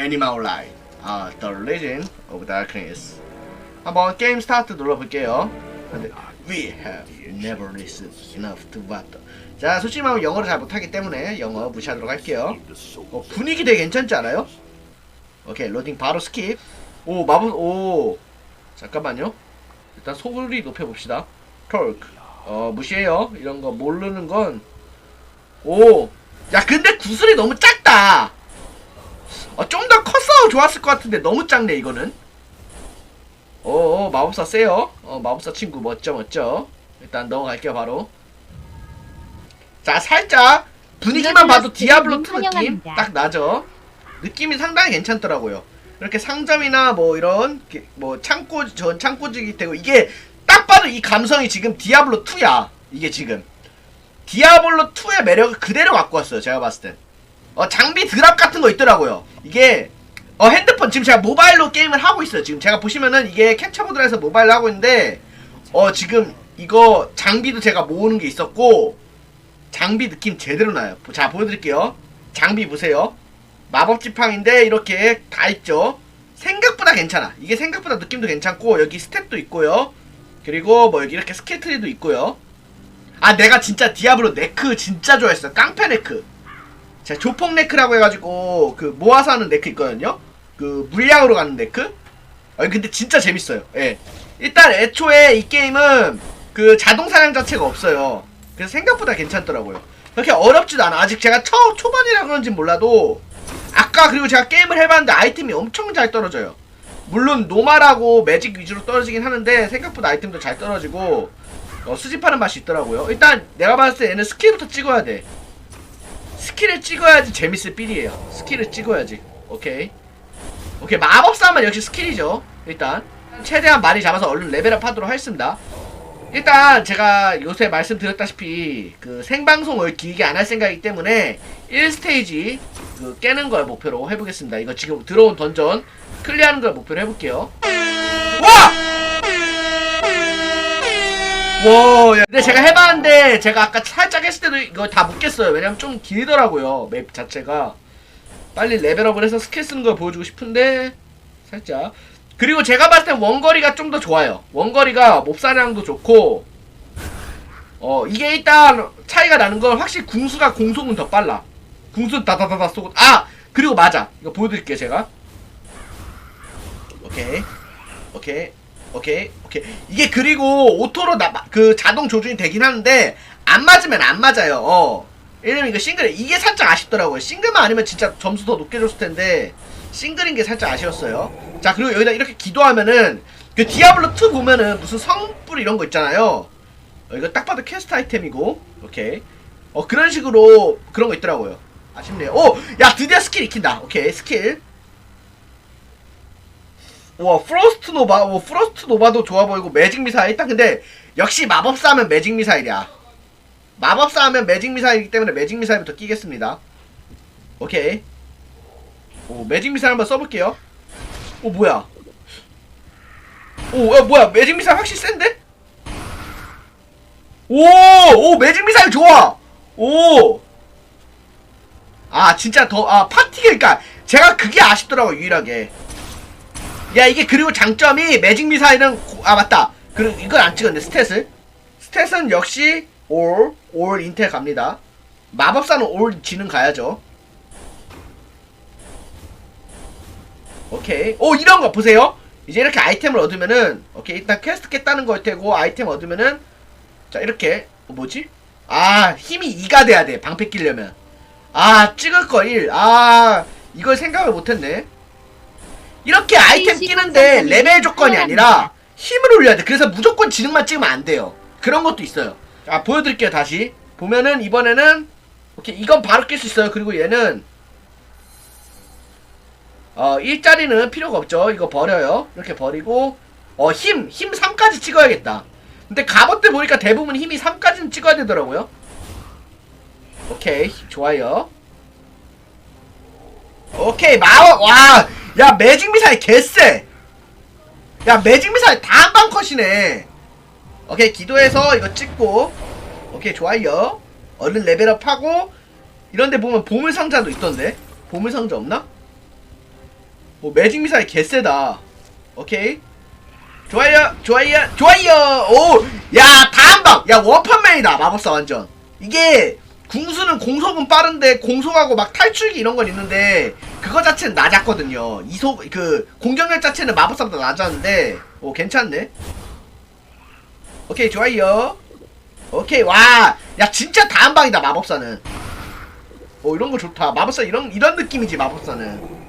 Animal Light 아 The Legend of Darkness. 한번 게임 스타트 눌러볼게요. 근데 We have never listened enough to what 자 솔직히 말하면 영어를 잘 못하기 때문에 영어 무시하도록 할게요. 어, 분위기 되게 괜찮지 않아요? 오케이 로딩 바로 스킵. 오 마법 오. 잠깐만요. 일단 소리 높여봅시다. 톨크 어 무시해요. 이런 거 모르는 건 오! 야 근데 구슬이 너무 작다 어, 좀 더 컸어. 좋았을 것 같은데. 너무 작네 이거는. 오 마법사 세요. 어 마법사 친구. 멋져 멋져. 일단 넘어갈게요 바로. 자 살짝 분위기만 봐도 디아블로 2 느낌. 딱 나죠? 느낌이 상당히 괜찮더라고요. 이렇게 상점이나 뭐 이런 게- 뭐 창고 전 창고지기 되고 이게 딱 봐도 이 감성이 지금 디아블로 2야 이게 지금. 디아블로 2의 매력을 그대로 갖고 왔어요 제가 봤을 땐 어, 장비 드랍 같은 거 있더라고요. 이게 어, 핸드폰 지금 제가 모바일로 게임을 하고 있어요. 지금 제가 보시면은 이게 캡처보드라 해서 모바일로 하고 있는데 어 지금 이거 장비도 제가 모으는 게 있었고 장비 느낌 제대로 나요. 자 보여드릴게요. 장비 보세요. 마법 지팡인데 이렇게 다 있죠? 생각보다 괜찮아. 이게 생각보다 느낌도 괜찮고 여기 스탯도 있고요. 그리고 뭐 여기 이렇게 스케트리도 있고요. 아 내가 진짜 디아블로 네크 진짜 좋아했어. 깡패 네크 제가 조폭 네크라고 해가지고 그 모아서 하는 네크 있거든요. 그 물량으로 가는 네크? 아 근데 진짜 재밌어요. 예. 일단 애초에 이 게임은 그 자동 사냥 자체가 없어요. 그래서 생각보다 괜찮더라고요. 그렇게 어렵지도 않아. 아직 제가 처 초반이라 그런지 몰라도 아까 그리고 제가 게임을 해봤는데 아이템이 엄청 잘 떨어져요. 물론 노말하고 매직 위주로 떨어지긴 하는데 생각보다 아이템도 잘 떨어지고 어, 수집하는 맛이 있더라고요. 일단 내가 봤을 때 얘는 스킬부터 찍어야 돼 스킬을 찍어야지 재밌을 삘이에요. 스킬을 찍어야지. 오케이. 오케이 마법사만 역시 스킬이죠. 일단 최대한 많이 잡아서 얼른 레벨업 하도록 하겠습니다. 일단 제가 요새 말씀드렸다시피 그 생방송을 길게 안 할 생각이기 때문에 1스테이지 그 깨는 걸 목표로 해보겠습니다. 이거 지금 들어온 던전 클리어하는 걸 목표로 해볼게요. 와! 와, 야. 근데 제가 해봤는데 제가 아까 살짝 했을 때도 이거 다 못 깼어요. 왜냐면 좀 길더라고요. 맵 자체가. 빨리 레벨업을 해서 스킬 쓰는 걸 보여주고 싶은데 살짝. 그리고 제가 봤을 땐 원거리가 좀 더 좋아요. 원거리가 몹사냥도 좋고 어 이게 일단 차이가 나는 건 확실히 궁수가 공속은 더 빨라. 궁수 다다다다 쏘고 아 그리고 맞아. 이거 보여드릴게요 제가. 오케이 오케이 오케이? 오케이. 이게 그리고 오토로 나, 그 자동 조준이 되긴 하는데 안 맞으면 안 맞아요. 어. 왜냐면 이거 싱글 이게 살짝 아쉽더라고요. 싱글만 아니면 진짜 점수 더 높게 줬을 텐데 싱글인 게 살짝 아쉬웠어요. 자 그리고 여기다 이렇게 기도하면은 그 디아블로 2 보면은 무슨 성불 이런 거 있잖아요. 어, 이거 딱 봐도 퀘스트 아이템이고. 오케이. 어 그런 식으로 그런 거 있더라고요. 아쉽네요. 오야 드디어 스킬 익힌다. 오케이. 스킬 와 프로스트 노바 와 프로스트 노바도 좋아 보이고 매직 미사일 딱 근데 역시 마법사 하면 매직 미사일이야. 마법사 하면 매직 미사일이기 때문에 매직 미사일부터 끼겠습니다. 오케이. 오 매직 미사일 한번 써볼게요. 오 뭐야? 오 야, 뭐야? 매직 미사일 확실히 센데? 오오 매직 미사일 좋아! 오! 아 진짜 더 아 파티가 그니까 제가 그게 아쉽더라고 유일하게 야 이게 그리고 장점이 매직 미사일은 고- 아 맞다. 그리고 이걸 안 찍었네 스탯을. 스탯은 역시 올, 올 인텔 갑니다. 마법사는 올 지능 가야죠. 오케이. 오 이런 거 보세요. 이제 이렇게 아이템을 얻으면은 오케이 일단 퀘스트 깼다는 걸 테고 아이템 얻으면은 자 이렇게. 어, 뭐지? 아 힘이 2가 돼야 돼 방패 끼려면. 아 찍을 거 1 아 이걸 생각을 못했네 이렇게 아이템 끼는데 레벨 조건이 아니라 힘을 올려야 돼. 그래서 무조건 지능만 찍으면 안 돼요. 그런 것도 있어요. 자, 보여드릴게요, 다시. 보면은, 이번에는, 오케이, 이건 바로 낄 수 있어요. 그리고 얘는, 어, 일자리는 필요가 없죠. 이거 버려요. 이렇게 버리고, 어, 힘, 힘 3까지 찍어야겠다. 근데 갑옷 때 보니까 대부분 힘이 3까지는 찍어야 되더라고요. 오케이, 좋아요. 오케이 마법 와 야 매직 미사일 개쎄. 야 매직 미사일 다 한방 컷이네. 오케이 기도해서 이거 찍고. 오케이 좋아요. 얼른 레벨업 하고. 이런데 보면 보물 상자도 있던데? 보물 상자 없나? 오 매직 미사일 개쎄다. 오케이. 좋아요 좋아요 좋아요. 오야 다 한방. 야 원펀맨이다. 마법사 완전. 이게 궁수는 공속은 빠른데 공속하고 막 탈출기 이런 건 있는데 그거 자체는 낮았거든요. 이속 그 공격력 자체는 마법사보다 낮았는데 오 괜찮네. 오케이 좋아요. 오케이 와! 야 진짜 다한방이다 마법사는. 오 이런 거 좋다. 마법사 이런 이런 느낌이지 마법사는.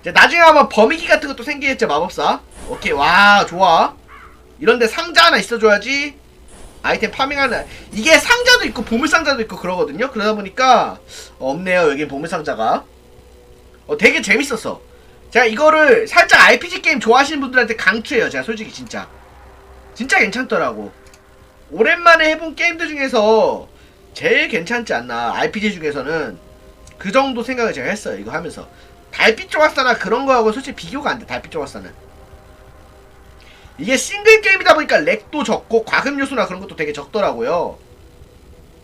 이제 나중에 한번 범위기 같은 것도 생기겠죠 마법사? 오케이 와 좋아. 이런데 상자 하나 있어줘야지. 아이템 파밍하는 이게 상자도 있고 보물 상자도 있고 그러거든요? 그러다 보니까 없네요 여기 보물 상자가 어 되게 재밌었어. 제가 이거를 살짝 RPG 게임 좋아하시는 분들한테 강추해요 제가 솔직히 진짜. 진짜 괜찮더라고. 오랜만에 해본 게임들 중에서 제일 괜찮지 않나 RPG 중에서는 그 정도 생각을 제가 했어요 이거 하면서. 달빛 조각사나 그런 거하고 솔직히 비교가 안 돼 달빛 조각사는. 이게 싱글 게임이다 보니까 렉도 적고 과금 요소나 그런 것도 되게 적더라고요.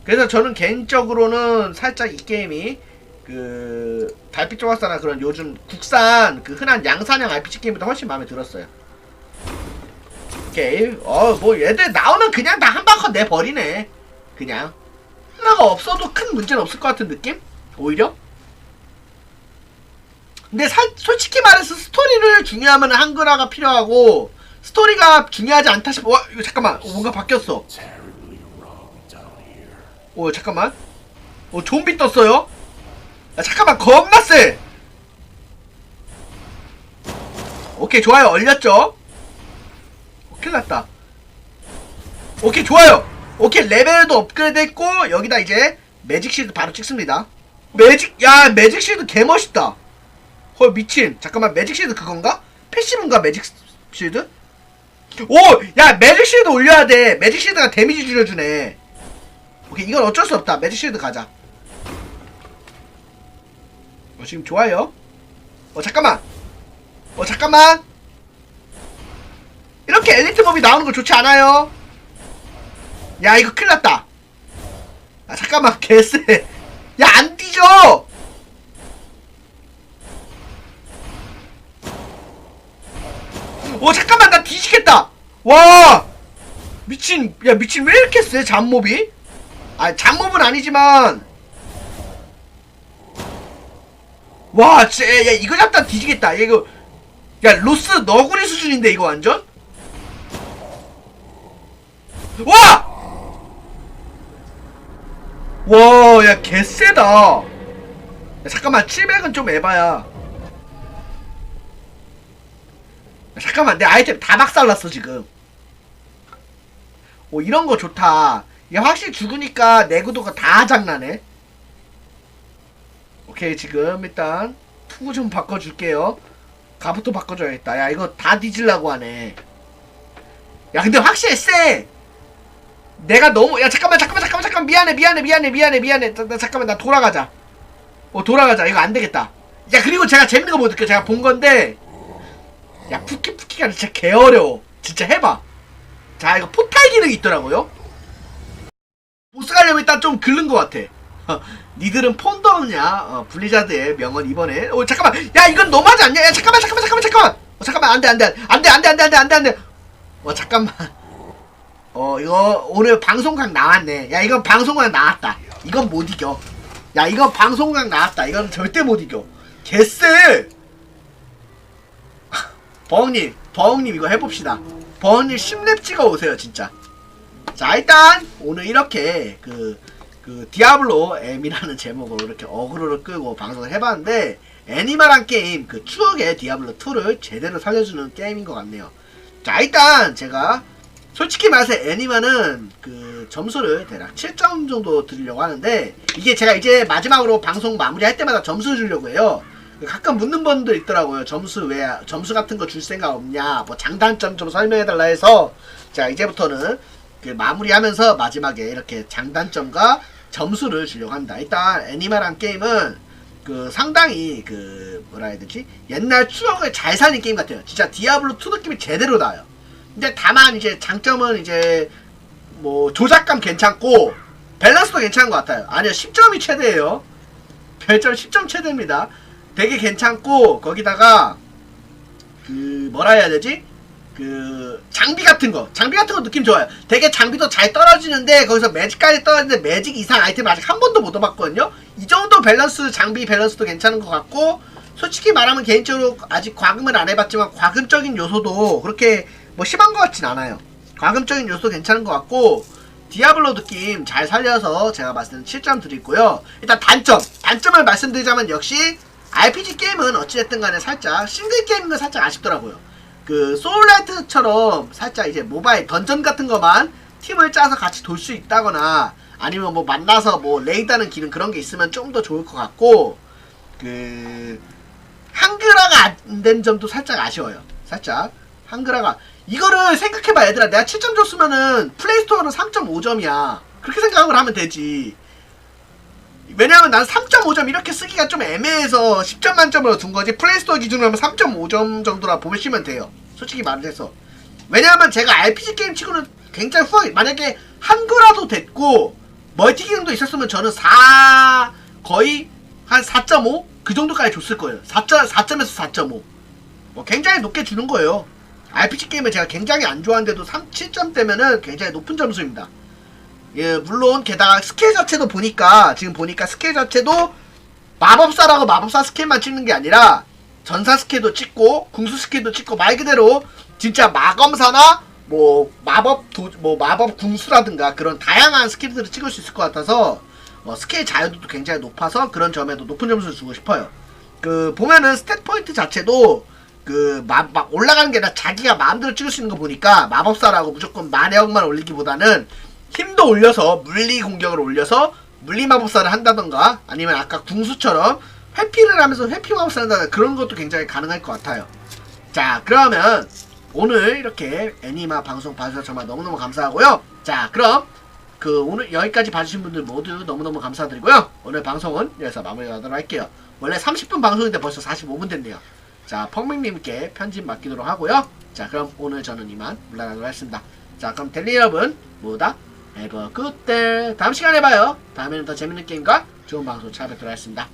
그래서 저는 개인적으로는 살짝 이 게임이 그 달빛 조각사나 그런 요즘 국산 그 흔한 양산형 RPG 게임보다 훨씬 마음에 들었어요. 오케이. 어 뭐 얘들 나오면 그냥 다 한 바퀴 내 버리네. 그냥. 하나가 없어도 큰 문제는 없을 것 같은 느낌? 오히려? 근데 살, 솔직히 말해서 스토리를 중요하면 한글화가 필요하고 스토리가 중요하지 않다 싶어 와 이거 잠깐만. 어, 뭔가 바뀌었어. 오 잠깐만. 오 좀비 떴어요 야, 잠깐만 겁나 세 오케이 좋아요. 얼렸죠? 오, 큰일 났다. 오케이 좋아요. 오케이 레벨도 업그레이드 했고 여기다 이제 매직 실드 바로 찍습니다. 매직 야 매직 실드 개멋있다. 헐 미친. 잠깐만 매직 실드 그건가? 패시브인가 매직 실드? 오! 야 매직 실드 올려야 돼. 매직 실드가 데미지 줄여주네. 오케이 이건 어쩔 수 없다. 매직 실드 가자 어 지금 좋아요. 어 잠깐만. 어 잠깐만. 이렇게 엘리트 몹이 나오는 거 좋지 않아요? 야 이거 큰일 났다. 아 잠깐만 개쎄. 야 안 뒤져! 오 잠깐만 나 뒤지겠다. 와! 미친 야 미친 왜 이렇게 세 잡몹이? 아 잡몹은 아니지만 와 진짜 야, 야 이거 잡다 뒤지겠다 야, 이거 야 로스 너구리 수준인데 이거 완전 와! 와, 야, 개쎄다. 야, 잠깐만, 700은 좀 에바야. 야, 잠깐만, 내 아이템 다 박살났어, 지금. 오, 이런 거 좋다. 이게 확실히 죽으니까 내구도가 다 장나네. 오케이, 지금 일단 투구 좀 바꿔줄게요. 가부터 바꿔줘야겠다. 야, 이거 다 뒤질라고 하네. 야, 근데 확실히 쎄! 내가 너무 야 잠깐만 잠깐만 잠깐만 잠깐 미안해 미안해 미안해 미안해 미안해. 나, 나 잠깐만 나 돌아가자. 어 돌아가자. 이거 안 되겠다. 야 그리고 제가 재밌는 거 보여줄게 제가 본 건데. 야 푸키 푸키가 진짜 개 어려워. 진짜 해봐. 자 이거 포탈 기능이 있더라고요. 보스 가려면 일단 좀 긁는 것 같아. 어, 니들은 폰도 없냐? 어, 블리자드의 명언 이번에. 어, 잠깐만. 야, 이건 너무하지 않냐? 야, 잠깐만, 잠깐만, 잠깐만, 잠깐만. 어, 잠깐만. 안 돼, 안 돼. 안 돼, 안 돼, 안 돼, 안 돼, 안 돼, 안 돼. 어, 잠깐만. 어, 이거 오늘 방송각 나왔네. 야, 이건 방송각 나왔다. 이건 못 이겨. 야, 이건 방송각 나왔다. 이건 절대 못 이겨. 개쎄! 버흥님, 버흥님 이거 해봅시다. 버흥님 10렙 찍어 오세요, 진짜. 자, 일단 오늘 이렇게 그 그 디아블로 M이라는 제목으로 이렇게 어그로를 끄고 방송을 해봤는데 애니멀한 게임 그 추억의 디아블로 2를 제대로 살려주는 게임인 것 같네요 자 일단 제가 솔직히 말해서 애니마는 그 점수를 대략 7점 정도 드리려고 하는데 이게 제가 이제 마지막으로 방송 마무리할 때마다 점수 주려고 해요. 가끔 묻는 분들 있더라고요. 점수 왜 점수 같은 거 줄 생각 없냐? 뭐 장단점 좀 설명해 달라 해서 자 이제부터는 그 마무리하면서 마지막에 이렇게 장단점과 점수를 주려고 합니다. 일단 애니마란 게임은 그 상당히 그 뭐라 해야 되지? 옛날 추억을 잘 살린 게임 같아요. 진짜 디아블로 2 느낌이 제대로 나요. 근데 다만 이제 장점은 이제 뭐 조작감 괜찮고 밸런스도 괜찮은 것 같아요. 아니요 10점이 최대예요. 별점 10점 최대입니다. 되게 괜찮고 거기다가 그 뭐라 해야 되지? 그 장비 같은 거 장비 같은 거 느낌 좋아요. 되게 장비도 잘 떨어지는데 거기서 매직까지 떨어지는데 매직 이상 아이템 아직 한 번도 못 얻어봤거든요. 이 정도 밸런스 장비 밸런스도 괜찮은 것 같고 솔직히 말하면 개인적으로 아직 과금을 안 해봤지만 과금적인 요소도 그렇게 뭐 심한 것 같진 않아요. 과금적인 요소 괜찮은 것 같고 디아블로 느낌 잘 살려서 제가 봤을 때는 7점 드리고요. 일단 단점 단점을 말씀드리자면 역시 RPG 게임은 어찌됐든 간에 살짝 싱글 게임인 건 살짝 아쉽더라고요 그 소울라이트처럼 살짝 이제 모바일 던전 같은 거만 팀을 짜서 같이 돌 수 있다거나 아니면 뭐 만나서 뭐 레이드하는 기능 그런 게 있으면 좀 더 좋을 것 같고 그 한글화가 안 된 점도 살짝 아쉬워요. 살짝 한글화가. 이거를 생각해봐 얘들아. 내가 7점 줬으면은 플레이스토어는 3.5점이야. 그렇게 생각을 하면 되지 왜냐하면 난 3.5점 이렇게 쓰기가 좀 애매해서 10점 만점으로 둔 거지. 플레이스토어 기준으로 하면 3.5점 정도라 보시면 돼요. 솔직히 말해서. 왜냐하면 제가 RPG 게임 치고는 굉장히 후하게 만약에 한글화도 됐고 멀티 기능도 있었으면 저는 4 거의 한 4.5 그 정도까지 줬을 거예요. 4점, 4점에서 4.5 뭐 굉장히 높게 주는 거예요. RPG 게임을 제가 굉장히 안 좋아하는데도 3, 7점대면은 굉장히 높은 점수입니다 예, 물론 게다가 스킬 자체도 보니까 지금 보니까 스킬 자체도 마법사라고 마법사 스킬만 찍는 게 아니라 전사 스킬도 찍고 궁수 스킬도 찍고 말 그대로 진짜 마검사나 뭐 마법 도, 뭐 마법 궁수라든가 그런 다양한 스킬들을 찍을 수 있을 것 같아서 어, 스킬 자유도도 굉장히 높아서 그런 점에도 높은 점수를 주고 싶어요. 그 보면은 스탯 포인트 자체도 그막 올라가는 게 아니라 자기가 마음대로 찍을 수 있는 거 보니까 마법사라고 무조건 만회역만 올리기보다는 힘도 올려서 물리 공격을 올려서 물리 마법사를 한다던가 아니면 아까 궁수처럼 회피를 하면서 회피 마법사를 한다던가 그런 것도 굉장히 가능할 것 같아요. 자 그러면 오늘 이렇게 애니마 방송 봐주셔서 정말 너무너무 감사하고요. 자 그럼 그 오늘 여기까지 봐주신 분들 모두 너무너무 감사드리고요. 오늘 방송은 여기서 마무리하도록 할게요. 원래 30분 방송인데 벌써 45분 됐네요. 자 펑밍님께 편집 맡기도록 하고요. 자 그럼 오늘 저는 이만 물러나도록 하겠습니다. 자 그럼 델리 여러분 모두 다 Have. 다음 시간에 봐요. 다음에는 더 재밌는 게임과 좋은 방송 찾아뵙도록 하겠습니다.